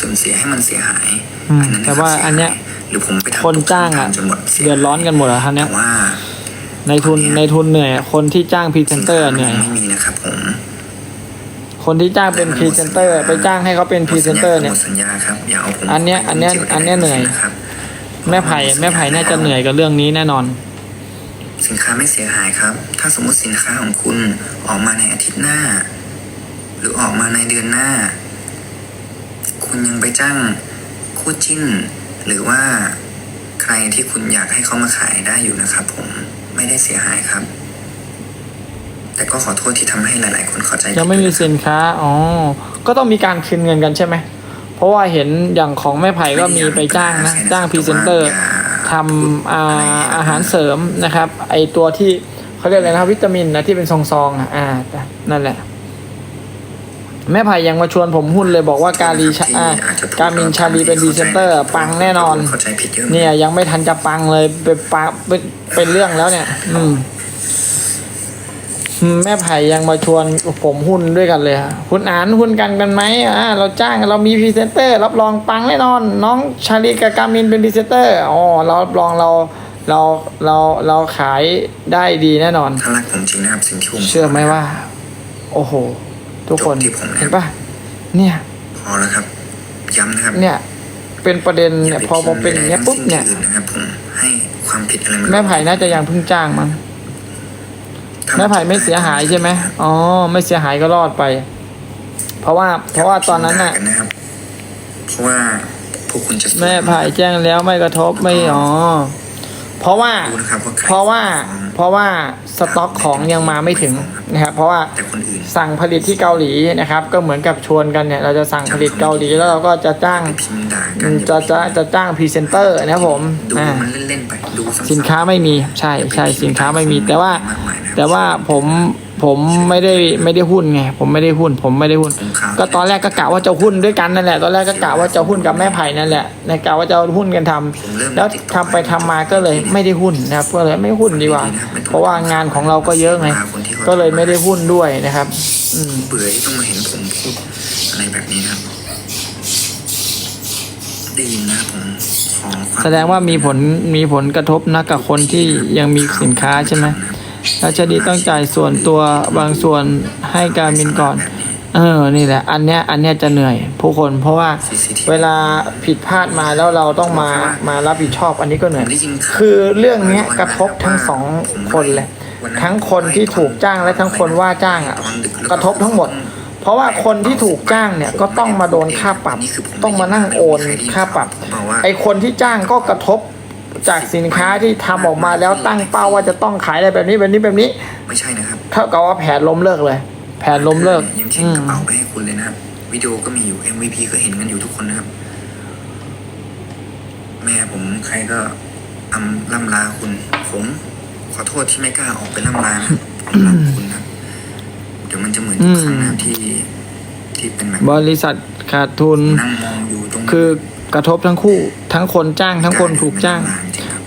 สูญเสียให้มันเสียหายอืมอันนั้นแต่ว่าะรับอันเนี้ยสีหหรือผมไปทำคนจ้างอะจนหมดสียเดือดร้อนกันหมดอะท่านเนี้แต่ยว่าในทุนในทุนเหนื่อยอะคนที่จ้างพรีเซนเตอร์เหนื่อย ไม่มีนะครับผมคนที่จ้างเป็นพรีเซนเตอร์ ไปจ้างให้เขาเป็นพรีเซนเตอร์เนี่ย หมดสัญญาครับอย่าเอาผมอันเนี้ยอันเนี้ยอันเนี้ยเหนื่อยนะครับ แม่ไผ่แม่ไผ่น่าจะเหนื่อยกับเรื่องนี้แน่นอน สินค้าไม่เสียหายครับ ถ้าสมมติสินค้าของคุณออกมาในอาทิตย์หน้า หรือออกมาในเดือนหน้า คุณยังไปจ้างคู่จิ้น หรือว่าใครที่คุณอยากให้เขามาขายได้อยู่นะครับผมไม่ได้เสียหายครับ แต่ก็ขอโทษที่ทำให้หลาย ๆ คนเข้าใจผิดยังไม่มีสินค้า อ๋อ ก็ต้องมีการคืนเงินกันใช่ไหม เพราะว่าเห็นอย่างของแม่ไผ่ก็มีไปจ้างนะ จ้างพรีเซนเตอร์ทำอาอาหารเสริมนะครับ ไอตัวที่เขาเรียกอะไรนะวิตามินนะที่เป็นซองๆอะอ่านั่นแหละ แม่ไผ่ยังมาชวนผมหุ้นเลยบอกว่าการีชาอ่าการมินชาลีเป็นพรีเซนเตอร์ ปังแน่นอนเข้าใจผิดเยอะเนี่ยยังไม่ทันจะปังเลยเป็นปะเป็นเป็นเรื่องแล้วเนี่ยอืมอืมแม่ไผ่ยังมาชวนผมหุ้นด้วยกันเลยอะคุณอ่านหุ้นกันกันไหมอ่าเราจ้างเรามีพรีเซนเตอร์ รับรองปังแน่นอน น้องชาลีกับกามินเป็นพรีเซนเตอร์อ๋อเรารับรองเราเราเราเราขายได้ดีแน่นอนถ้ารักผมจริงนะครับสิ่งที่ผมเชื่อไหมว่า โอ้โห ทุกคนจบที่ผมนะ เห็นปะเนี่ย พอแล้วครับ ย้ำนะครับเนี่ย เป็นประเด็นอเนี่ย่ายไปพอมาเป็นอย่างเงี้ยปุ๊บเนี่ยพิมพ์ใดทั้งสิ้นที่อื่นนะครับผมให้ความผิดอะไรมันแม่ไผ่น่าจะยังเพิ่งจ้างมั้งถ้าแม่ไผ่ไม่เสียหายใช่ไหมอ๋อ ไม่เสียหายก็รอดไป เพราะว่า เพราะว่าตอนนั้นน่ะย่าไปพิมพ์ด่ากันะครับเพราะว่าพวกคุณจะแม่ไผ่แจ้งแล้วไม่กระทบไม่อ๋อ เพราะว่าดูนะครับว่าใคเพราะว่าฟ้องเพราะว่าสต็อกของยังมาไม่ถึงนะครับเพราะว่าแต่คนอื่น สั่งผลิตที่เกาหลีนะครับก็เหมือนกับชวนกันเนี่ยเราจะสั่งผลิตเกาหลีแล้วเราก็จะจ้าง ไปพิมพ์ด่ากัอืนมจะจะจะจ้างพรีเซนเตอร์นะครับผมดูอ่ามันเล่นๆไปดูซ้ำๆสินค้าไม่มีใช่ใช่สินค้าไม่มีแต่ว่า แต่ว่าผม ผมไม่ได้ไม่ได้หุ้นไงผมไม่ได้หุ้น ผมไม่ได้หุ้น ก็ตอนแรกก็กะว่าจะหุ้นด้วยกันนั่นแหละ ตอนแรกก็กะว่าจะหุ้นกับแม่ไผ่นั่นแหละในกะว่าจะเอาหุ้นกันทำแล้วทำไปทำมาก็เลยไม่ได้หุ้นนะครับก็เลยไม่หุ้นดีกว่า เพราะว่างานของเราก็เยอะไงก็เลยไม่ได้หุ้นด้วยนะครับ อืมเบื่อที่ต้องมาเห็นผมพูดอะไรแบบนี้นะครับได้ยินนะครับผมขอควมแสดงว่ามีผลมีผลกระทบนะกับคนที่ยังมีสินค้าใช่ไหม ราชดีต้องจ่ายส่วนตัวบางส่วนให้การมินก่อน เออ นี่แหละ อันเนี้ย อันเนี้ยจะเหนื่อยผู้คน เพราะว่าเวลาผิดพลาดมาแล้วเราต้องมา มารับผิดชอบ อันนี้ก็เหนื่อย คือเรื่องเนี้ยกระทบทั้งสองคนเลย ทั้งคนที่ถูกจ้างและทั้งคนว่าจ้างอะ กระทบทั้งหมด เพราะว่าคนที่ถูกจ้างเนี่ยก็ต้องมาโดนค่าปรับ ต้องมานั่งโอนค่าปรับ ไอคนที่จ้างก็กระทบ จากสินค้าที่ทำออกมาแล้วตั้งเป้าว่าจะต้องขายได้แบบนี้แบบนี้แบบนี้ ไม่ใช่นะครับ เท่ากับว่าแผนล้มเลิกเลย แผนล้มเลิกยังเช็คอืมกระเป๋าไปให้คุณเลยนะครับวิดีโอก็มีอยู่ MVP ก็เห็นกันอยู่ทุกคนนะครับ แม่ผมใครก็อำล่ำลาคุณ ผมขอโทษที่ไม่กล้าออกไปล่ำลานะผมรักคุณนะเดี๋ยวมันจะเหมือนทุกครั้งนะครับที่ที่เป็นแบบบริษัทขาดทุนนั่งมองอยู่ตรงคือ กระทบทั้งคู่ทั้งคนจ้างทั้งคนถูกจ้าง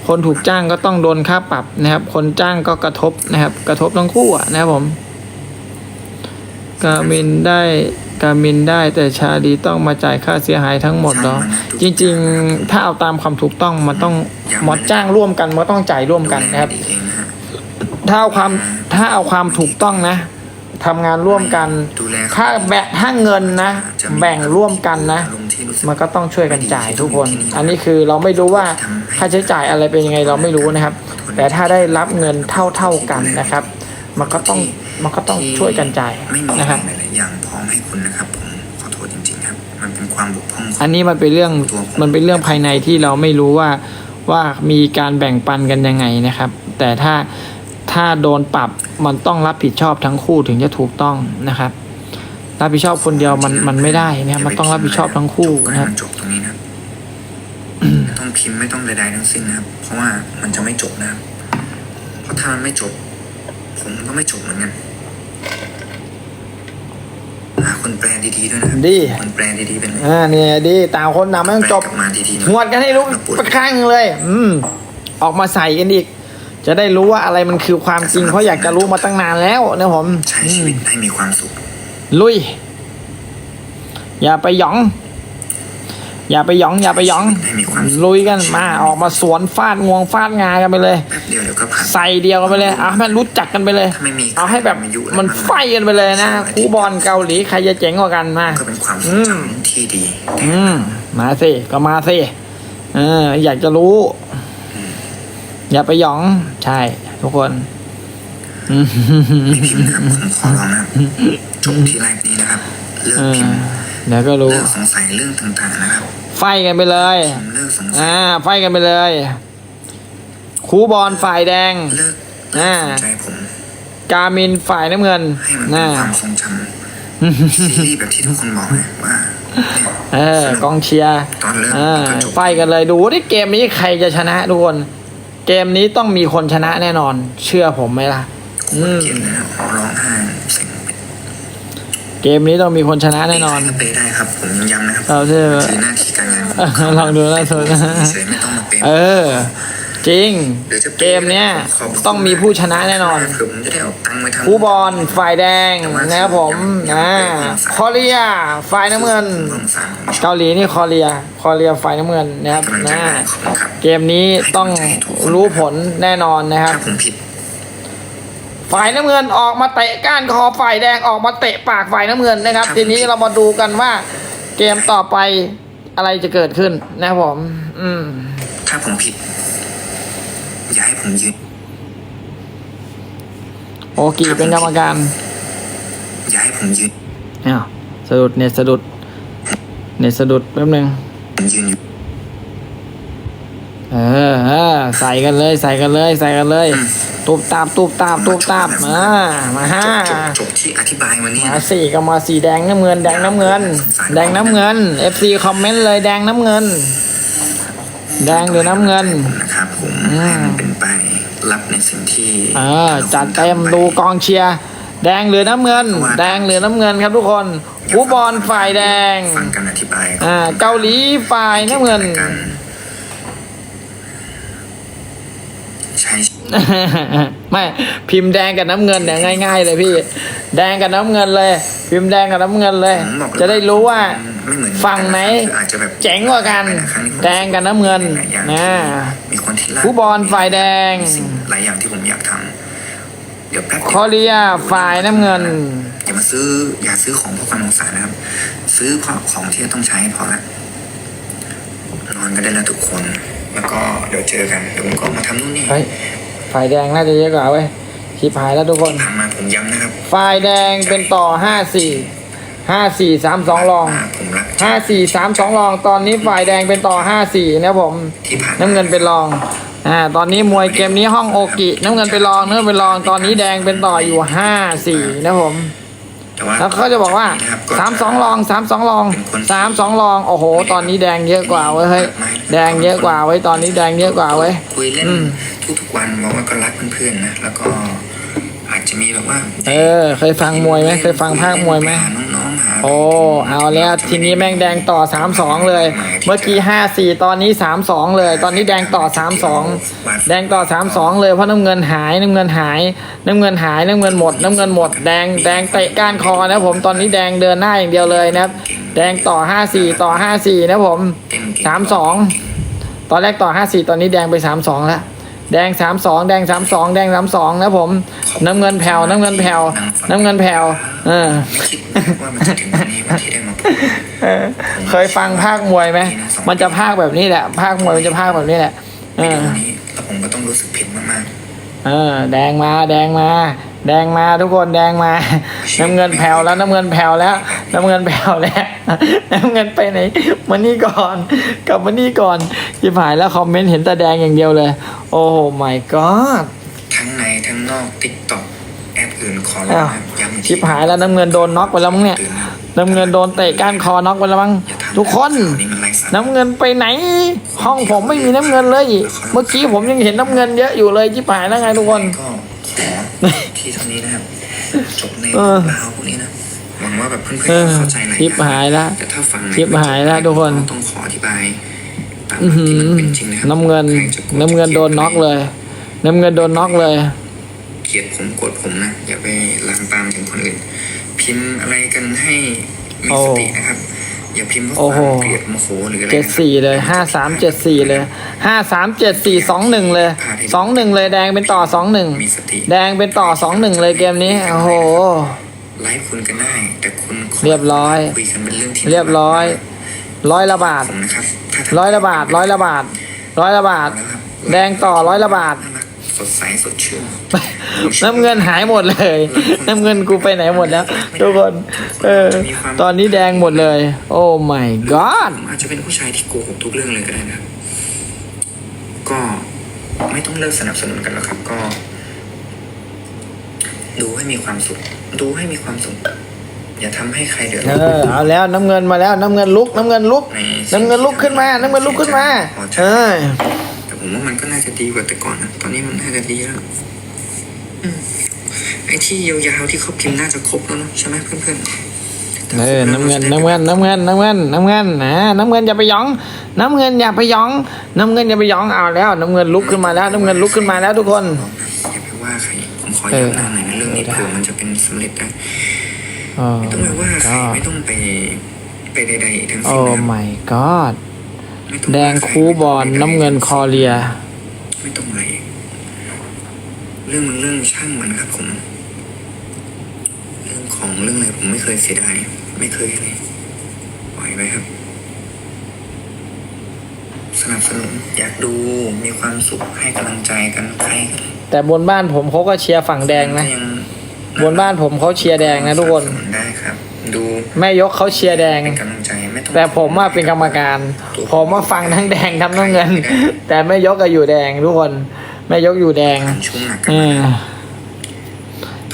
คนถูกจ้างก็ต้องโดนค่าปรับนะครับ คนจ้างก็กระทบนะครับ กระทบทั้งคู่อะนะครับผมกามินได้กามินได้แต่ชาลีต้องมาจ่ายค่าเสียหายทั้งหมดเหรอจริง ๆ ถ้าเอาตามความถูกต้องมันต้องหมดจ้างร่วมกันมันต้องจ่ายร่วมกันนะครับ ถ้าเอาความถ้าเอาความถูกต้องนะ ทำงานร่วมกันดูแลถ้าแบ่งถ้าเงินนะ แบ่งร่วมกันนะ มันก็ต้องช่วยกันจ่ายทุกคน อันนี้คือเราไม่รู้ว่าค่าใช้จ่ายอะไรเป็นยังไงเราไม่รู้นะครับ แต่ถ้าได้รับเงินเท่าเท่าๆกันนะครับ มันก็ต้องมันก็ต้องช่วยกันจ่ายไม่มีนะครับหลายๆอย่างพร้อมให้คุณนะครับผมขอโทษจริงๆครับ มันเป็นความบกพร่องของอันนี้มันเป็นเรื่องมันเป็นเรื่องภายในที่เราไม่รู้ว่าว่ามีการแบ่งปันกันยังไงนะครับ แต่ถ้าถ้าโดนปรับ มันต้องรับผิดชอบทั้งคู่ถึงจะถูกต้องนะครับ รับผิดชอบคนเดียวมันมันไม่ได้นะครับมันต้องรับผิดชอบทั้งคู่จก็ให้นะครับมันจบตรงนี้นะครับไม่ต้องพิมพ์ไม่ต้องใดๆทั้งสิ้นนะครับ เพราะว่ามันจะไม่จบนะครับเพราะถ้ามันไม่จบ ผมก็ไม่จบเหมือนกันหาคนแปลดีๆด้วยนะครับดีคนแปลดีๆเป็นอ่าเนี่ยดีต่างคนต่างไม่ต้องจบแปลกลัมาดีๆนะหวดกันให้รู้ประครั้งเลย อืมออกมาใส่กันอีก จะได้รู้ว่าอะไรมันคือความจริงเพราะอยากจะรู้มาตั้งนานแล้วนะผมใช้อืชีมวิตให้มีความสุข ลุย อย่าไปหยอง อย่าไปหยอง อย่าไปหยองให้มีความลุยกันมาออกมาสวนฟาดงวงฟาดงากันไปเลยแป๊บเดียวเดี๋ยวก็ผ่านใส่เดียวกันไปเลยเอาให้มันรู้จักกันไปเลยถ้าไม่มีเอาให้แบบอายุมันไฟกันไปเลยนะคูบอลเกาหลีใครจะเจ๋งกว่ากันมาก็เป็นความทรงจำที่ดีอืมมาสิก็มาสิเอออยากจะรู้ อย่าไปหยอง ใช่ ทุกคนอืมไม่พิมพ์นะครับผมขอร้องนะครับจบที่ไลฟ์นี้นะครับ เลิเอกอพิมพ์เดี๋ยวก็รู้เลิกสงสัยเรื่องต่างๆนะครับ ไฟกันไปเลยผมเลิกสงสัยอ่า ไฟกันไปเลย คูบอลฝ่ายแดงเลิกอ่าสนใจผมกามินฝ่ายน้ำเงินให้มันเป็น่านความทรงจำซีรีส์แบบที่ทุกคนบอกนะว่าเนี่ยเออกองเชียร์ตอนเริ่มอ่าก็จบไฟกันเลยดูที่เกมนี้ใครจะชนะทุกคน เกมนี้ต้องมีคนชนะแน่นอน เชื่อผมไหมล่ะโคตรเกลียดเลยนะร้องไห้เสียงเป็นเกมนี้ต้องมีคนชนะแน่นอนใครก็เปย์ได้ครับผมย้ำนะครับเอาเถอะ คือหน้าที่การงานผมเออลองดูนะเถอะเฉยๆไม่ต้องมาเปย์ เออ จริงดี๋ยวจะปย์เกมเนี้ยขบคุณต้องมีผู้ชนะแน่นอนเผื่อผมจะได้เอาตังค์ไปทำคูบอลฝ่ายแดงนะครับผมอ่าคอเรียฝ่ายน้ำเงินสงสารผมชอบเกาหลีนี่คอเรียคอเรียฝ่ายน้ำเงินนะครับกำลังใจนะได้ขอบคุณครับเกมนี้ต้องรู้ผลแน่นอนนะครับถ้าผมผิดฝ่ายน้ำเงินออกมาเตะก้านคอฝ่ายแดงออกมาเตะปากฝ่ายน้ำเงินนะครับ ทีนี้เรามาดูกันว่าเกมต่อไปอะไรจะเกิดขึ้นนะครับผม อืมถ้าผมผิด อย่าให้ผมยืนโอกีเป็นกรรมการอย่าให้ผมยืนอ้าวสะดุดเน็ตสะดุดเน็ตสะดุดแป๊บนึงผมยืนอยู่เออเออใส่กันเลย ใส่กันเลย ใส่กันเลยตูบตาบตูบตาบตูบตาบมามาห้าจบจบที่อธิบายวันนี้มานะสี่ก็มาสีแดงน้ำเงิน แดงน้ำเงิน แดงน้ำเงิน FC คอมเมนต์เลยแดงน้ำเงิน แดงหรือน้ำเงินผมนะครับผมอืม ให้มันเป็นไป รับในสิ่งที่เออจัดเต็มดูกองเชียร์แดงหรือน้ำเงิน แดงหรือน้ำเงินครับทุกคนผู้บอลฝ่ายแดงฟังการอธิบายอ่าเกาหลีฝ่ายน้ำเงินใช่ ไม่พิมพ์แดงกับน้ำเงินเนี่ยง่าย ๆ เลยพี่ แดงกับน้ำเงินเลย พิมพ์แดงกับน้ำเงินเลยผมบอกเลย จะได้รู้ว่าไม่เหมือนฝั่งไหนคืออาจจะแบบเจ๋งกว่ากันครั้งนี้ผมแดงกับน้ำเงินหลายอย่างนะที่มีคนที่รักผู้บอลฝ่ายแดงมีสิ่หลายอย่างที่ผมอยากทำเดี๋ยวแป๊บคอเรียฝ่ายน้ำเงินอย่ามาซื้ออย่าซื้อของเพราะความสงสารนะครับ ซื้อเพราะของที่ต้องใช้พอละนอนกันได้แล้วทุกคน แล้วก็เดี๋ยวเจอกันเดี๋ยวผมก็มาทำนู่นนี่เฮ้ย ฝ่ายแดงน่าจะเยอะกว่าเว้ยชิบหายแล้วทุกคนผ่านมาผมย้ำนะครับฝ่ายแดงเป็นต่อห้าสี่ห้าสี่สามสองรองผมรักห้าสี่สามสองรอง ตอนนี้ฝ่ายแดงเป็นต่อห้าสี่นะครับผมที่ผ่านน้ำเงินเป็นรองอ่าตอนนี้มวยเกมนี้ห้องโอกิ น้ำเงินเป็นรองเนื้อเป็นรองตอนนี้แดงเป็นต่ออยู่ห้าสี่นะครับผม แต่ว่าแล้วเขาจะบอกว่านะครับสามสองรองสามสองรองสามสองรองโอ้โห ตอนนี้แดงเยอะกว่าเว้ยเฮ้ยแดงเยอะกว่าเว้ยตอนนี้แดงเยอะกว่าเว้ยคุยเล่นอืมทุกๆวันบอกว่าก็รักเพื่อนๆนะแล้วก็อา จจะมีแบบว่าเออ เคยฟังมวยไหมเคยฟังภาคมวยไหมหาน้องๆหาโอ้เอาแล้วทีนี้แม่งแดงต่อสามสองเลย เมื่อกี้ห้าสี่ตอนนี้สามสองเลย ตอนนี้แดงต่อสามสองแดงต่อสามสองเลยเพราะน้ำเงินหายน้ำเงินหายน้ำเงินหายน้ำเงินหมดน้ำเงินหมดแดงแดงเตะก้านคอนะผมตอนนี้แดงเดินหน้าอย่างเดียวเลยนะครับ แดงต่อห้าสี่ต่อห้าสี่นะผมเต้นเก่งสามสองตอนแรกต่อห้าสี่ตอนนี้แดงไปสามสองแล้ว แดงสามสองแดงสามสองแดงสามสองนะผม น้ำเงินแผ่วน้ำเงินแผ่วน้ำเงินแผ่วเออ คิดว่ามันจะถึงวันนี้วันที่ได้มาพูดเออเคยฟังภาคมวยไหม มันจะภาคแบบนี้แหละ ภาคมวยมันจะภาคแบบนี้แหละ เอวิดีอ โอนี้แล้วผมก็ต้องรู้สึกผิดมากเออ แดงมา แดงมา แดงมาทุกคนแดงมา น้ำเงินแผ่วแล้วน้ำเงินแผ่วแล้ว น้ำเงินแผ่วแล้วน้ำเงินไปไหนมานี่ก่อนกลับมานี่ก่อนจิบหายแล้วคอมเมนต์เห็นแต่แดงอย่างเดียวเลย โอ้ my god ๆทั้งในทั้งนอกติ๊กต็อกแอปอื่นขอร้ออ้างวนะครับย้ำอีกทีชิบหายแล้วน้ำเงินโดนน็อกไปแล้วมั้งเนี่ยตื่ะน้ำเงินโดนเตะก้านคอน็อกไปแล้วมั้งอย่าทำทุกคนข่าวนี้มันไร้สาระน้ำเงินไปไหน ห้องผมไม่มีน้ำเงินเลย เมื่อกี้ผมยังเห็นน้ำเงินเยอะอยู่เลยจิบหายแล้วไงทุกคน ก็ขอที่เท่านี้นะครับจบในเออราวพวกนี้นะหวังว่าแบบเพื่อนเออๆจะเข้าใจหลายชิบหายละ แต่ถ้าฟังชิบหายละทุกคน ต้องขออธิบายตามอื้อหืที่อมันเป็นจริงนะครับน้ำเงิน ใครจะโกรธน้ำเงินโดนน็อกเลย น้ำเงินโดนน็อกเลย เกลียดผมโกรธผมนะอย่าไปลามปามถึงคนอื่นพิมพ์อะไรกันให้มีโอ้ สตินะครับ อย่าพิมพ์ว่าโอ้คโหวามเกลียดโมโหหรืออะไรเจ็ดนะครับสี่เลยห้าสามเจ็ดสี่เลยห้าสามเจ็ดสี่สองหนึ่งเลยสองหนึ่งเลยแดงเป็นต่อสองหนึ่งมีสติแดงเป็นต่อสองหนึ่งเลยเกมนี้โอ้โหไลฟ์คุณกันได้แต่คุณขเรียบร้อยคุยกันเป็นเรื่องที่เรียบร้อย ร้อยละบาทผมนะครับถ้าทำร้อยละบาทร้อยละบาทร้อยละบาท แดงต่อร้อยละบาทน่ารัก สดใสสดชื่นน้ำเงินหายหมดเลย น้ำเงินกูไปไหนหมดแล้วทุกคนเออตอนนี้แดงหมดเลย โอ้ my god ผมอาจจะเป็นผู้ชายที่โกหกทุกเรื่องเลยก็ได้นะครับก็ไม่ต้องเลิกสนับสนุนกันแล้วครับก็ ดูให้มีความสุข ดูให้มีความสุขอย่าทำให้ใครเดือดเอร้อนอเอาแล้วน้ำเงินมาแล้ว น้ำเงินลุก น้ำเงินลุกในน้ำเงินลุกขึ้นมา น้ำเงินลุกขึ้นมา เออแต่ ผมว่ามันก็น่าจะดีกว่าแต่ก่อนนะ ตอนนี้มันน่าจะดีแล้วอืมไอ้ที่ยาวๆที่เขาพิมพ์น่าจะครบแล้วเนอะใช่ไหมเพื่อนๆเออน้ำเงินน้ำเงินน้ำเงินน้ำเงินน้ำเงินนะน้ำเงินอย่าไปหยอง น้ำเงินอย่าไปหยอง น้ำเงินอย่าไปหยองเอาแล้ว น้ำเงินลุกขึ้นมาแล้ว น้ำเงินลุกขึ้นมาแล้วทุกคนอย่าไปว่าใครผมขอเออย้ำหน้าหน่อยนะเรื่องนี้เผื่อมันจะเป็นสำเร็จได้โอ้ไม่ต้องไปว่าใครก็ไม่ต้องไปไปใดๆทั้งโอ้สิ้นนะครับ my god ไม่ต้อง แดงคูบอลน้ำเงินคอเรีย ไม่ต้องอะไรเรื่องมันเรื่องช่างมันครับผม เรื่องของเรื่องอะไรผมไม่เคยเสียดายไม่เคยเลยปล่อยไปครับ สนับสนุนอยากดูมีความสุขให้กำลังใจกันใครก็ได้แต่บนบ้านผมเขาก็เชียร์ฝั่งแดงนะก็ยังบนบ้านผมเขาเชียร์แดงนะทุกคนสนับสได้ครับ ดู แม่ยกเขาเชียร์แดง เป็นกำลังใจไม่ต้อง แต่ผมว่าเป็นกรรมการ ผมว่าฟังทั้งแดงทั้งน้ำเงิน แต่แม่ยกก็อยู่แดงทุกคนแม่ยกอยู่แดงผ่านช่วงหนักกันอืมาม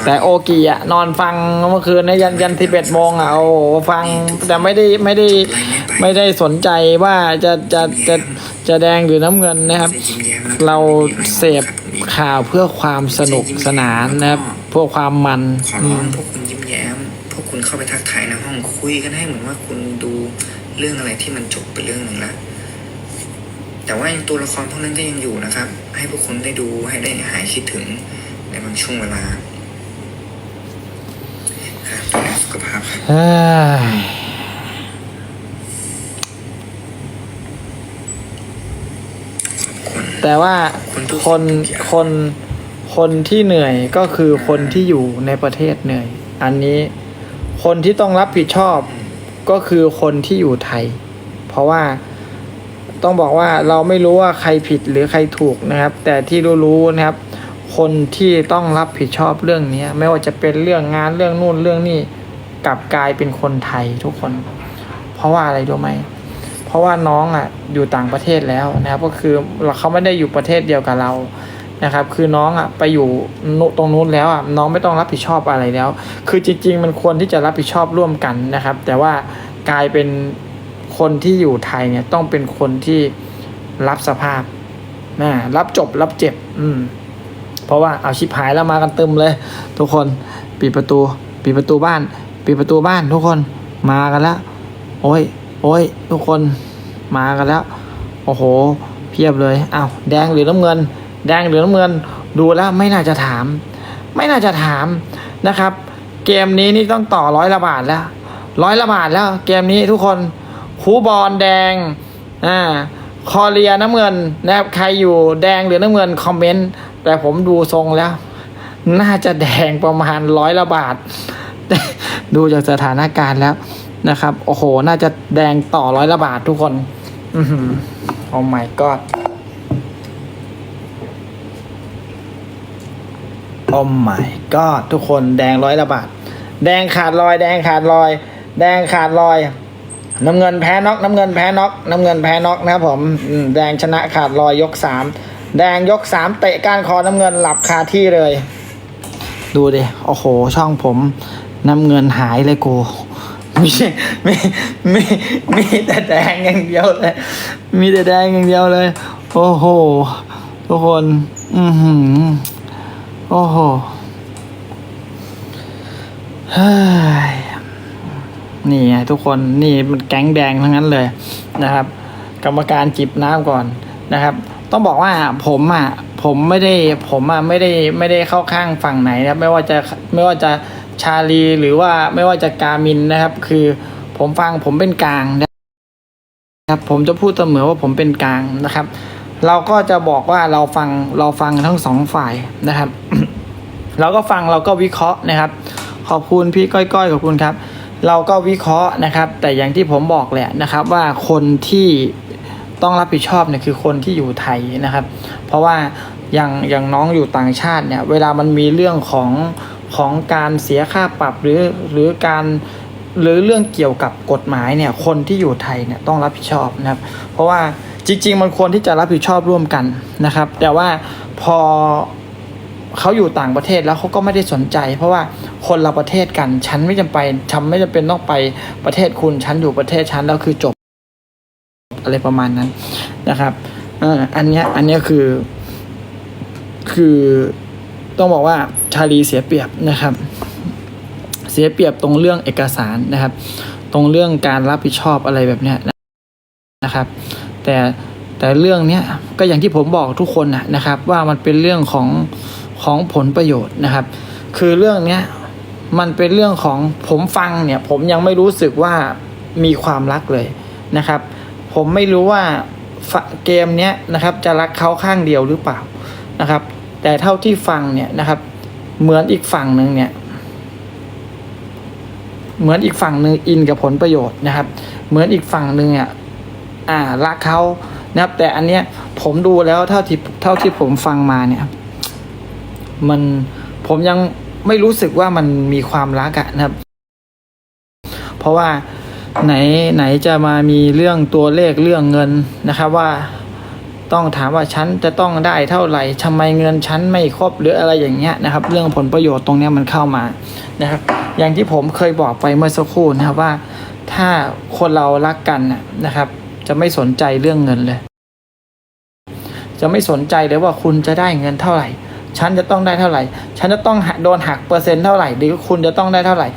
แต่โอกีอะนอนฟังเมื่อคืนนะยันยันสิบเอ็ดโมงอะโอ้โหฟังแต่ไม่ได้ไม่ได้ไม่ได้สนใจว่าจะจะจะจะแดงหรือน้ำเงินนะครับได้ยิ้มแย้มแล้วเราเสพข่าวเพื่อความสนุกสนานนะครับเพื่อความมันขออืร้องมพวกคุณยิ้มแย้มพวก คุณเข้าไปทักทายในห้องคุยกันให้เหมือนว่าคุณดูเรื่องอะไรที่มันจบไปเรื่องหนึ่งแล้วแต่ว่ายังตัวละครพวกนั้นก็ยังอยู่นะครับ ให้พวกคุณได้ดูให้ได้หายคิดถึงในบางช่วงเวลาครับดูแลสุขภาพครับ เฮ้ยขอบคุณ แต่ว่าคนคนคนที่เหนื่อยก็คือคนที่อยู่ในประเทศเหนื่อย อันนี้ คนที่ต้องรับผิดชอบก็คือคนที่อยู่ไทย เพราะว่าต้องบอกว่าเราไม่รู้ว่าใครผิดหรือใครถูกนะครับ แต่ที่รู้ๆนะครับ คนที่ต้องรับผิดชอบเรื่องนี้ไม่ว่าจะเป็นเรื่องงานเรื่องนู่นเรื่องนี้กลับกลายเป็นคนไทยทุกคน เพราะว่าอะไรรู้ไหมเพราะว่าน้องอะอยู่ต่างประเทศแล้วนะครับ ก็คือเขาไม่ได้อยู่ประเทศเดียวกับเรา นะครับ คือน้องอะไปอยู่ตรงนู้นแล้วอะน้องไม่ต้องรับผิดชอบอะไรแล้ว คือจริง ๆ มันควรที่จะรับผิดชอบร่วมกันนะครับ แต่ว่ากลายเป็นคนที่อยู่ไทยเนี่ยต้องเป็นคนที่รับสภาพนะรับจบรับเจ็บ อืม เพราะว่าเอาชิบหายแล้วมากันตึมเลย ทุกคนปิดประตูปิดประตูบ้านปิดประตูบ้านทุกคนมากันแล้ว โอ้ย โอ้ย ทุกคนมากันแล้ว โอ้โห เพียบเลยอ้าวแดงหรือน้ำเงิน แดงหรือน้ำเงินดูแล้วไม่น่าจะถาม ไม่น่าจะถามนะครับ เกมนี้นี่ต้องต่อร้อยละบาทแล้วร้อยละบาทแล้วเกมนี้ทุกคนคูบอลแดงอ่าคอเรียน้ำเงินนะครับใครอยู่แดงหรือน้ำเงินคอมเมนต์แต่ผมดูทรงแล้ว น่าจะแดงประมาณร้อยละบาท ดูจากสถานการณ์แล้วนะครับ โอ้โห น่าจะแดงต่อร้อยละบาททุกคน อือหือโอ้ my god โอ้ my god ทุกคนแดงร้อยละบาท แดงขาดลอย แดงขาดลอย แดงขาดลอย น้ำเงินแพ้น็อกน้ำเงินแพ้น็อกน้ำเงินแพ้น็อกนะครับผมอืมแดงชนะขาดลอยยกสามแดงยกสามเตะก้านคอน้ำเงินหลับคาที่เลย ดูดิโอ้โห ช่องผมน้ำเงินหายเลยกูมีมีมีมีแต่แดงอย่างเดียวเลย มีแต่แดงอย่างเดียวเลย โอ้โห ทุกคน อือหือ โอ้โหนี่ไงทุกคนนี่มันแก๊งแดงทั้งนั้นเลยนะครับ กรรมการจิบน้ำก่อนนะครับ ต้องบอกว่าผมอะผมไม่ได้ผมอะไม่ได้ไม่ได้เข้าข้างฝั่งไหนนะครับไม่ว่าจะไม่ว่าจะชาลีหรือว่าไม่ว่าจะกามินนะครับ คือผมฟังผมเป็นกลางนะครับ ผมจะพูดเสมอว่าผมเป็นกลางนะครับ เราก็จะบอกว่าเราฟังเราฟังทั้งสองฝ่ายนะครับ เราก็ฟังเราก็วิเคราะห์นะครับ ขอบคุณพี่ก้อยๆขอบคุณครับ เราก็วิเคราะห์นะครับ แต่อย่างที่ผมบอกแหละนะครับ ว่าคนที่ต้องรับผิดชอบเนี่ยคือคนที่อยู่ไทยนะครับ เพราะว่าอย่างอย่างน้องอยู่ต่างชาติเนี่ย เวลามันมีเรื่องของของการเสียค่าปรับหรือหรือการหรือเรื่องเกี่ยวกับกฎหมายเนี่ย คนที่อยู่ไทยเนี่ยต้องรับผิดชอบนะครับ เพราะว่า จริง ๆ มันควรที่จะรับผิดชอบร่วมกันนะครับ แต่ว่าพอเขาอยู่ต่างประเทศแล้วเขาก็ไม่ได้สนใจ เพราะว่าคนละประเทศกันฉันไม่จำเป็นฉันไม่จำเป็นต้องไปประเทศคุณฉันอยู่ประเทศฉันแล้วคือจบอะไรประมาณนั้นนะครับเอออันนี้อันนี้คือ คือต้องบอกว่าชาลีเสียเปรียบนะครับ เสียเปรียบตรงเรื่องเอกสารนะครับ ตรงเรื่องการรับผิดชอบอะไรแบบเนี้ยนะครับ แต่แต่เรื่องเนี้ยก็อย่างที่ผมบอกทุกคนนะครับ ว่ามันเป็นเรื่องของของผลประโยชน์นะครับ คือเรื่องเนี้ยมันเป็นเรื่องของผมฟังเนี่ย ผมยังไม่รู้สึกว่ามีความรักเลยนะครับ ผมไม่รู้ว่าเกมเนี้ยนะครับ จะรักเขาข้างเดียวหรือเปล่านะครับ แต่เท่าที่ฟังเนี่ยนะครับ เหมือนอีกฝั่งหนึ่งเนี่ย เหมือนอีกฝั่งหนึ่งอินกับผลประโยชน์นะครับ เหมือนอีกฝั่งหนึ่งอะ อ่ารักเขานะครับ แต่อันเนี้ยผมดูแล้วเท่าที่เท่าที่ผมฟังมาเนี่ย มันผมยังไม่รู้สึกว่ามันมีความรักอะนะครับ เพราะว่าไหนไหนจะมามีเรื่องตัวเลขเรื่องเงินนะครับว่าต้องถามว่าฉันจะต้องได้เท่าไหร่ทำไมเงินฉันไม่ครบหรืออะไรอย่างเงี้ยนะครับ เรื่องผลประโยชน์ตรงเนี้ยมันเข้ามานะครับ อย่างที่ผมเคยบอกไปเมื่อสักครู่นะครับว่า ถ้าคนเรารักกันนะครับ จะไม่สนใจเรื่องเงินเลย จะไม่สนใจเลยว่าคุณจะได้เงินเท่าไหร่ ฉันจะต้องได้เท่าไหร่ ฉันจะต้องโดนหักเปอร์เซ็นต์เท่าไหร่ หรือคุณจะต้องได้เท่าไหร่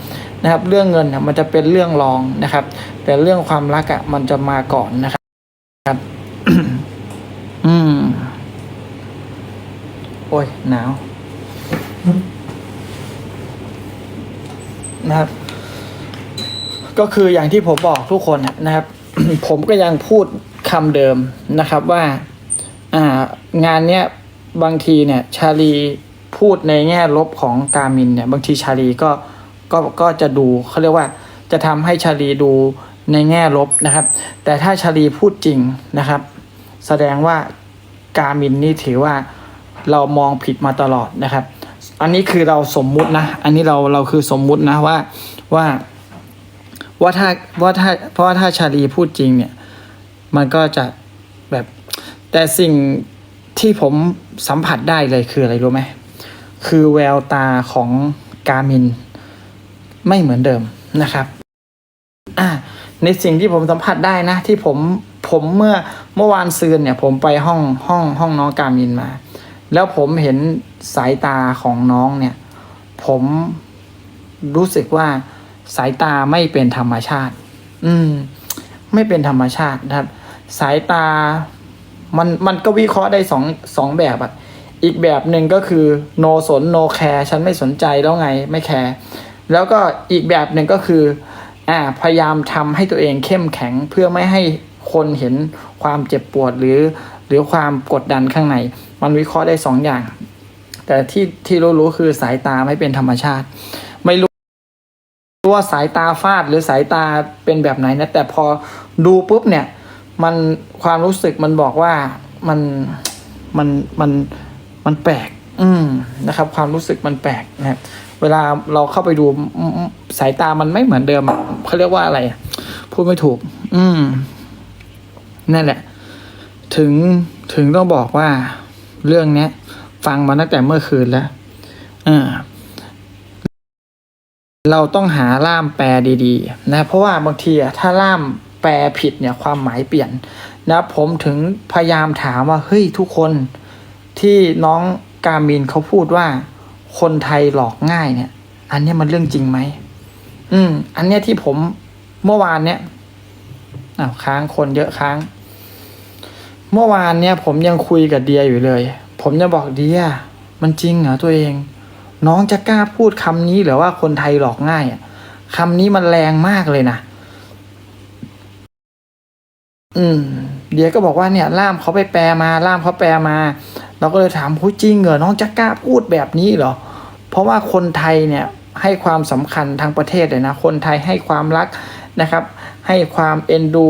นะครับ เรื่องเงินนะมันจะเป็นเรื่องรองนะครับ แต่เรื่องความรักอะมันจะมาก่อนนะครับ อืม โอ้ยหนาว นะครับก็คืออย่างที่ผมบอกทุกคนนะครับ ผมก็ยังพูดคำเดิมนะครับว่า อ่างานเนี้ยบางทีเนี่ยชาลีพูดในแง่ลบของกามินเนี่ยบางทีชาลีก็ก็ก็จะดูเขาเรียกว่าจะทำให้ชาลีดูในแง่ลบนะครับ แต่ถ้าชาลีพูดจริงนะครับ แสดงว่ากามินนี่ถือว่าเรามองผิดมาตลอดนะครับ อันนี้คือเราสมมุตินะ อันนี้เราเราคือสมมุตินะว่าว่า ว่าถ้าว่าถ้าเพราะว่าถ้าชาลีพูดจริงเนี่ย มันก็จะแบบ แต่สิ่งที่ผมสัมผัสได้เลยคืออะไรรู้ไหม คือแววตาของกามิน ไม่เหมือนเดิมนะครับ อ่าในสิ่งที่ผมสัมผัสได้นะ ที่ผมผมเมื่อเมื่อวานซืนเนี่ย ผมไปห้องห้องห้องน้องกามินมา แล้วผมเห็นสายตาของน้องเนี่ย ผมรู้สึกว่า สายตาไม่เป็นธรรมชาติ อืม ไม่เป็นธรรมชาตินะครับ สายตา มันมันก็วิเคราะห์ได้สองสองแบบอะอีกแบบหนึ่งก็คือ โนสนโนแคร์ฉันไม่สนใจแล้วไงไม่แคร์แล้วก็อีกแบบหนึ่งก็คืออ่าพยายามทำให้ตัวเองเข้มแข็งเพื่อไม่ให้คนเห็นความเจ็บปวดหรือ หรือความกดดันข้างใน มันวิเคราะห์ได้สองอย่าง แต่ที่ที่รู้ๆคือสายตาไม่เป็นธรรมชาติ ไม่รู้ว่าสายตาฟาดหรือสายตาเป็นแบบไหนนะ แต่พอดูปุ๊บเนี่ย มันความรู้สึกมันบอกว่ามันมันมันมันแปลก อืมนะครับ ความรู้สึกมันแปลกนะครับเวลาเราเข้าไปดูสายตามันไม่เหมือนเดิมเขาเรียกว่าอะไรพูดไม่ถูก อืมนั่นแหละ ถึงถึงต้องบอกว่าเรื่องเนี้ย ฟังมาตั้งแต่เมื่อคืนแล้วอ่า เราต้องหาล่ามแปลดีๆ นะ เพราะว่าบางทีอะถ้าล่ามแปลผิดเนี่ยความหมายเปลี่ยนนะผมถึงพยายามถามว่าเฮ้ยทุกคนที่น้องกามินเขาพูดว่า คนไทยหลอกง่ายเนี่ย อันเนี้ยมันเรื่องจริงไหมอืม อันเนี้ยที่ผมเมื่อวานเนี้ยอ้าวค้างคนเยอะค้าง เมื่อวานเนี่ย ผมยังคุยกับเดียอยู่เลย ผมจะบอกเดียมันจริงเหรอตัวเอง น้องจะกล้าพูดคำนี้หรือว่าคนไทยหลอกง่ายอะคำนี้มันแรงมากเลยนะ อืม เดียก็บอกว่าเนี่ย ล่ามเขาไปแปลมา ล่ามเขาแปลมา เราก็เลยถามผู้จริงเหรอ น้องจะกล้าพูดแบบนี้เหรอ เพราะว่าคนไทยเนี่ย ให้ความสำคัญทางประเทศเลยนะ คนไทยให้ความรักนะครับ ให้ความเอ็นดู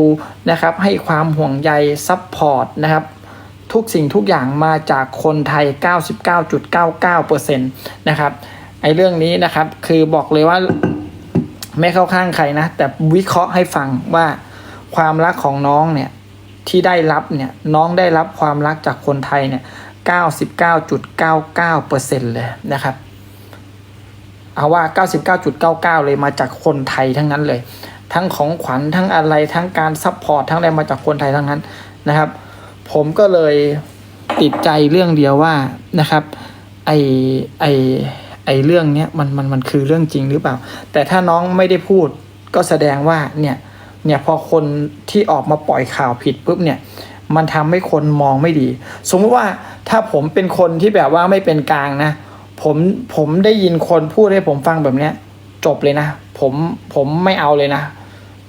นะครับ ให้ความห่วงใยซัพพอร์ตนะครับ ทุกสิ่งทุกอย่างมาจากคนไทย 99.99%นะครับไอ้เรื่องนี้นะครับคือบอกเลยว่าไม่เข้าข้างใครนะ แต่วิเคราะห์ให้ฟังว่าความรักของน้องเนี่ยที่ได้รับเนี่ยน้องได้รับความรักจากคนไทยเนี่ย99.99%เลยนะครับเอาว่า 99.99 เลยมาจากคนไทยทั้งนั้นเลย ทั้งของขวัญทั้งอะไรทั้งการซัพพอร์ตทั้งอะไรมาจากคนไทยทั้งนั้นนะครับ ผมก็เลยติดใจเรื่องเดียวว่านะครับไอไอไอเรื่องเนี้ยมันมันมันคือเรื่องจริงหรือเปล่า แต่ถ้าน้องไม่ได้พูดก็แสดงว่าเนี่ยเนี่ยพอคนที่ออกมาปล่อยข่าวผิดปุ๊บเนี่ยมันทำให้คนมองไม่ดี สมมติว่าถ้าผมเป็นคนที่แบบว่าไม่เป็นกลางนะ ผมผมได้ยินคนพูดให้ผมฟังแบบเนี้ย จบเลยนะ ผมผมไม่เอาเลยนะ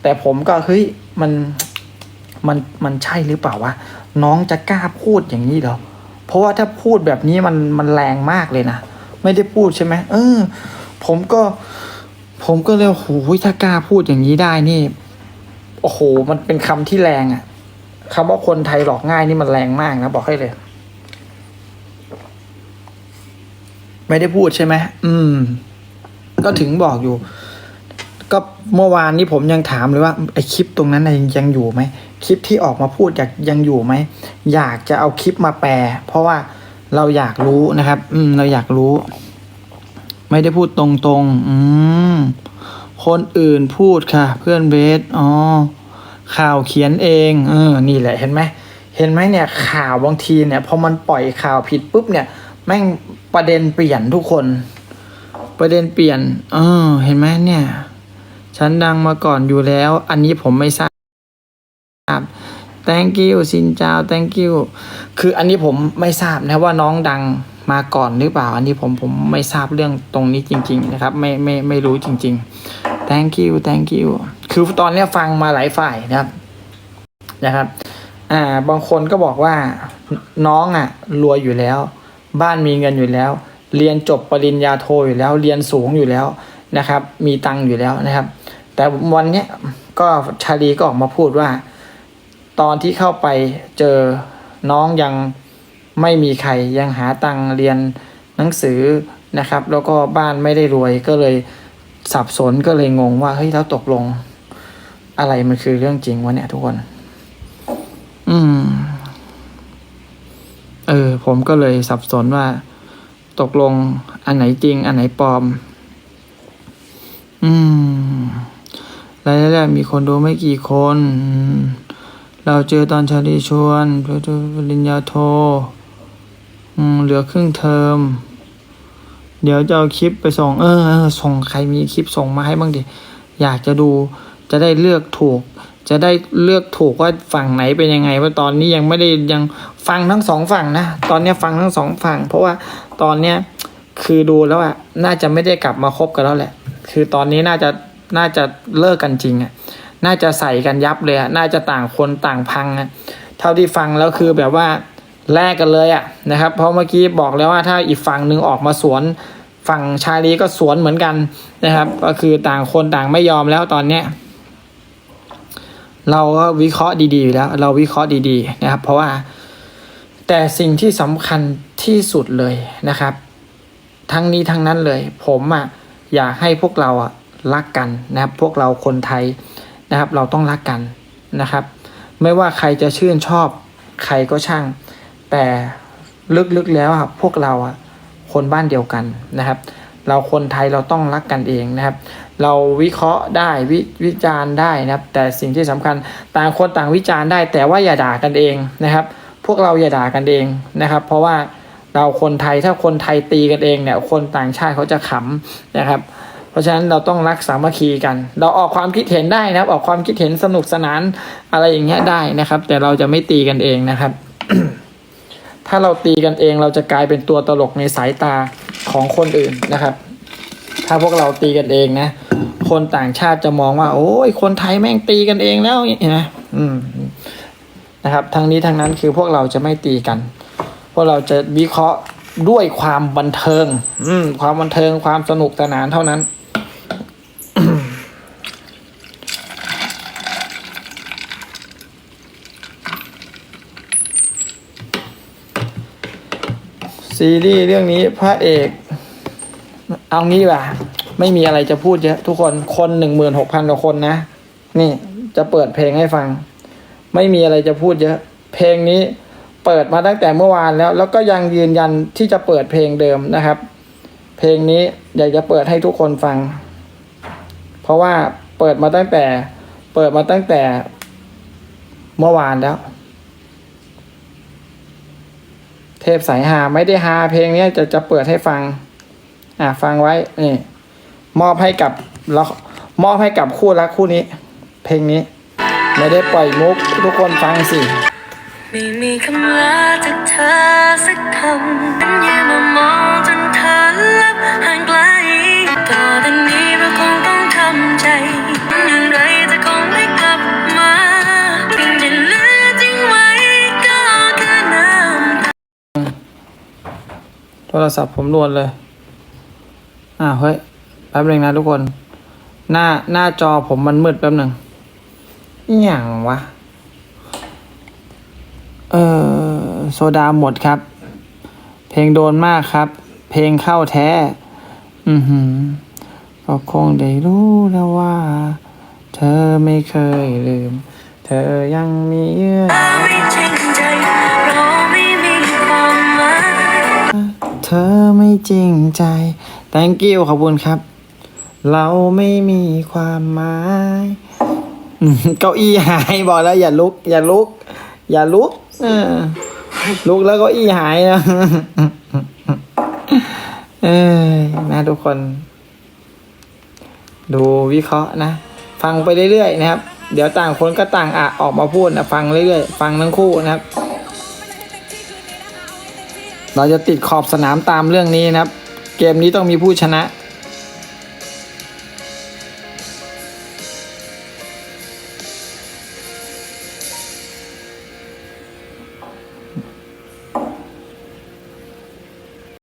แต่ผมก็เฮ้ยมันมันมันใช่หรือเปล่าวะ น้องจะกล้าพูดอย่างนี้เหรอ เพราะว่าถ้าพูดแบบนี้มันมันแรงมากเลยนะ ไม่ได้พูดใช่ไหมเออ ผมก็ ผมก็เลยโอ้โหถ้ากล้าพูดอย่างนี้ได้นี่ โอ้โห มันเป็นคำที่แรงอะคำว่าคนไทยหลอกง่ายนี่มันแรงมากนะ บอกให้เลย ไม่ได้พูดใช่ไหมอืม ก็ถึงบอกอยู่ ก็เมื่อวานนี้ผมยังถามเลยว่าไอคลิปตรงนั้นยังยังอยู่ไหมคลิปที่ออกมาพูดอยากยังอยู่ไหมอยากจะเอาคลิปมาแปล เพราะว่าเราอยากรู้นะครับ อืม เราอยากรู้ ไม่ได้พูดตรงๆ อืม คนอื่นพูดค่ะ เพื่อนเบสอ๋อข่าวเขียนเองเออนี่แหละเห็นไหมเห็นไหมเนี่ยข่าวบางทีเนี่ยพอมันปล่อยข่าวผิดปุ๊บเนี่ย แม่งประเด็นเปลี่ยนทุกคน ประเด็นเปลี่ยน เออ เห็นไหมเนี่ย ฉันดังมาก่อนอยู่แล้ว อันนี้ผมไม่ทราบ thank you สินเจ้า thank you คืออันนี้ผมไม่ทราบนะว่าน้องดังมาก่อนหรือเปล่า อันนี้ผมผมไม่ทราบเรื่องตรงนี้จริง ๆ นะครับ ไม่ไม่ไม่รู้จริง ๆ thank you thank you คือตอนนี้ฟังมาหลายฝ่ายนะครับนะครับ อ่า บางคนก็บอกว่าน้องอะรวยอยู่แล้ว บ้านมีเงินอยู่แล้ว เรียนจบปริญญาโทอยู่แล้ว เรียนสูงอยู่แล้วนะครับ มีตังค์อยู่แล้วนะครับ แต่วันเนี้ยก็ชาลีก็ออกมาพูดว่า ตอนที่เข้าไปเจอน้องยังไม่มีใครยังหาตังค์เรียนหนังสือนะครับ แล้วก็บ้านไม่ได้รวยก็เลยสับสนก็เลยงงว่าเฮ้ยแล้วตกลง อะไรมันคือเรื่องจริงวะเนี่ยทุกคน อืม เออ ผมก็เลยสับสนว่า ตกลงอันไหนจริง อันไหนปลอม อืม แล้วแรกๆมีคนดูไม่กี่คน เราเจอตอนชาลีชวนพื่อปริญญาโทเหลือครึ่งเทอม เดี๋ยวจะเอาคลิปไปส่ง เออ ส่งใครมีคลิปส่งมาให้บ้างดิ อยากจะดู จะได้เลือกถูก จะได้เลือกถูกว่าฝั่งไหนเป็นยังไงว่าตอนนี้ยังไม่ได้ยังฟังทั้งสองฝั่งนะ ตอนนี้ฟังทั้งสองฝั่ง เพราะว่าตอนเนี้ยคือดูแล้วอะน่าจะไม่ได้กลับมาคบกันแล้วแหละ คือตอนนี้น่าจะ น่าจะเลิกกันจริงอะน่าจะใส่กันยับเลยอะน่าจะต่างคนต่างพังอะเท่าที่ฟังแล้วคือแบบว่าแลกกันเลยอะนะครับ เพราะเมื่อกี้บอกแล้วว่าถ้าอีกฝั่งหนึ่งออกมาสวนฝั่งชาลีก็สวนเหมือนกันนะครับ ก็คือต่างคนต่างไม่ยอมแล้วตอนเนี้ยเราก็วิเคราะห์ดีๆแล้ว เราวิเคราะห์ดีๆนะครับ เพราะว่า แต่สิ่งที่สำคัญที่สุดเลยนะครับ ทั้งนี้ทั้งนั้นเลย ผมอะอยากให้พวกเราอะ รักกันนะครับ พวกเราคนไทยนะครับ เราต้องรักกันนะครับ ไม่ว่าใครจะชื่นชอบใครก็ช่าง แต่ลึกๆแล้วอะพวกเราอะคนบ้านเดียวกันนะครับ เราคนไทยเราต้องรักกันเองนะครับ เราวิเคราะห์ได้วิวิจารณ์ได้นะครับ แต่สิ่งที่สำคัญต่างคนต่างวิจารณ์ได้ แต่ว่าอย่าด่ากันเองนะครับ พวกเราอย่าด่ากันเองนะครับ เพราะว่าเราคนไทยถ้าคนไทยตีกันเองเนี่ย คนต่างชาติเขาจะขำนะครับ เพราะฉะนั้นเราต้องรักสามัคคีกัน เราออกความคิดเห็นได้นะครับ ออกความคิดเห็นสนุกสนานอะไรอย่างเงี้ยได้นะครับ แต่เราจะไม่ตีกันเองนะครับ ถ้าเราตีกันเองเราจะกลายเป็นตัวตลกในสายตาของคนอื่นนะครับ ถ้าพวกเราตีกันเองนะ คนต่างชาติจะมองว่า โอ้ยคนไทยแม่งตีกันเองแล้วนไหมอืมนะครับทั้งนี้ทั้งนั้นคือพวกเราจะไม่ตีกัน พวกเราจะวิเคราะห์ด้วยความบันเทิง อืมความบันเทิงความสนุกสนานเท่านั้น ซีรีส์เรื่องนี้พระเอก เอางี้ดีกว่าไม่มีอะไรจะพูดเยอะทุกคนคนหนึ่งหมื่นหกพันกว่าคนนะ นี่จะเปิดเพลงให้ฟัง ไม่มีอะไรจะพูดเยอะ เพลงนี้เปิดมาตั้งแต่เมื่อวานแล้ว แล้วก็ยังยืนยันที่จะเปิดเพลงเดิมนะครับ เพลงนี้อยากจะเปิดให้ทุกคนฟัง เพราะว่าเปิดมาตั้งแต่ เปิดมาตั้งแต่เมื่อวานแล้ว เทพสายหาไม่ได้หาเพลงนี้จะจะเปิดให้ฟัง อะฟังไว้นี่มอบให้กับแล้วมอบให้กับคู่รักคู่นี้ เพลงนี้ ไม่ได้ปล่อยมุกทุกคนฟังสิไม่มีคำลาจากเธอสักคำฉันยืนมามองจนเธอลับห่างไกลต่อแต่นี้เราคงต้องทำใจ ทรศัพท์ผมรวนเลย อ่าเฮ้ย แป๊บหนึงนะทุกคน หน้าหน้าจอผมมันมืดแป๊บหนึ่งอย่างวะ เออโซดาหมดครับ เพลงโดนมากครับ เพลงเข้าแท้ อือหือ ก็คงได้รู้แล้วว่า เธอไม่เคยลืม เธอยังมีเยื่อ เธอไม่จริงใจ thank you ขอบคุณครับ เราไม่มีความหมายเก้าอี้หายบอกแล้ว อย่าลุก อย่าลุก อย่าลุกเออลุกแล้วเก็อี้หายนะเออนะทุกคน ดูวิเคราะห์นะ ฟังไปเรื่อยๆนะครับ เดี๋ยวต่างคนก็ต่างอะออกมาพูดนะฟังเรื่อยๆ ฟังทั้งคู่นะครับ เราจะติดขอบสนามตามเรื่องนี้นะครับ เกมนี้ต้องมีผู้ชนะ